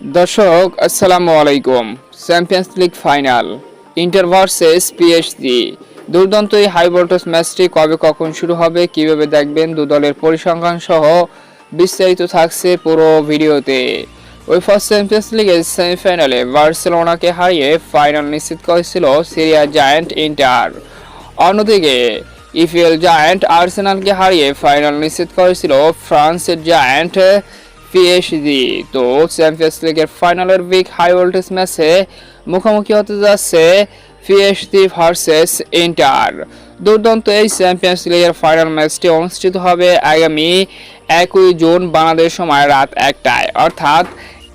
দর্শক, আসসালামু আলাইকুম। Champions league final Inter versus PSG দুর্দান্ত এই হাই ম্যাচটি কবে কখন শুরু হবে, কীভাবে দেখবেন, দু দলের পরিসংখ্যান সহ বিস্তারিত থাকছে পুরো ভিডিওতে। ওই ফার্স্ট চ্যাম্পিয়ন্স লিগের সেমিফাইনালে বার্সেলোনাকে হারিয়ে ফাইনাল নিশ্চিত করেছিল সিরিয়া জায়ান্ট ইন্টার অন্যদিকে ইপিএল জায়ান্ট আর্সেনালকে হারিয়ে ফাইনাল নিশ্চিত করেছিল ফ্রান্সের জায়ান্ট পিএসজি তো চ্যাম্পিয়ন্স লিগের ফাইনালের উইক হাই ভোল্টেজ ম্যাচে মুখোমুখি হতে যাচ্ছে পিএসজি ভার্সেস ইন্টার দুর্দান্ত এই চ্যাম্পিয়ন্স লিগের ফাইনাল ম্যাচটি অনুষ্ঠিত হবে আগামী একই জুন বাংলাদেশ সময় রাত একটায়। অর্থাৎ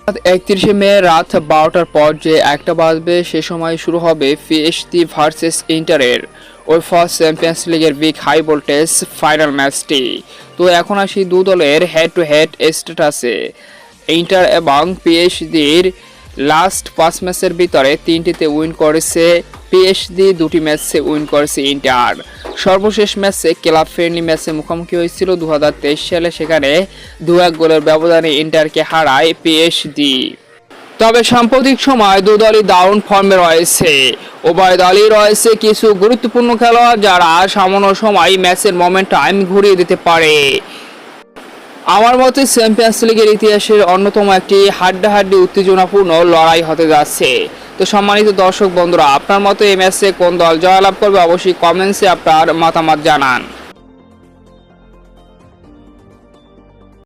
একত্রিশে মে রাত বারোটার পর যে একটা বাজবে, সে সময় শুরু হবে পিএসজি ভার্সেস ইন্টারের ওই ফার্স্ট চ্যাম্পিয়ন্স লিগের বিগ হাই ভোল্টেজ ফাইনাল ম্যাচটি। তো এখন আসি দু দলের হেড টু হেড স্ট্যাটাসে ইন্টার এবং পিএসডির লাস্ট পাঁচ ম্যাচের ভিতরে তিনটিতে উইন করেছে পিএসডি দুটি ম্যাচে উইন করেছে ইন্টার। সর্বশেষ ম্যাচে ক্লাব ফ্রেন্ডলি ম্যাচে মুখোমুখি হয়েছিল দুহাজার তেইশ সালে। সেখানে দু এক গোলের ব্যবধানে ইন্টারকে হারায় পিএসডি তবে সাম্প্রতিক সময় দু দলই দারুণ ফর্মে রয়েছে। উভয় দলই রয়েছে কিছু গুরুত্বপূর্ণ খেলোয়াড় যারা সামান্য সময় ম্যাচের মোমেন্টাম ঘুরিয়ে দিতে পারে। আমার মতে চ্যাম্পিয়ন্স লিগের ইতিহাসের অন্যতম একটি হাড্ডাহাড্ডি উত্তেজনাপূর্ণ লড়াই হতে যাচ্ছে। তো সম্মানিত দর্শক বন্ধুরা, আপনার মতো এই ম্যাচে কোন দল জয়লাভ করবে অবশ্যই কমেন্টসে আপনার মতামত জানান।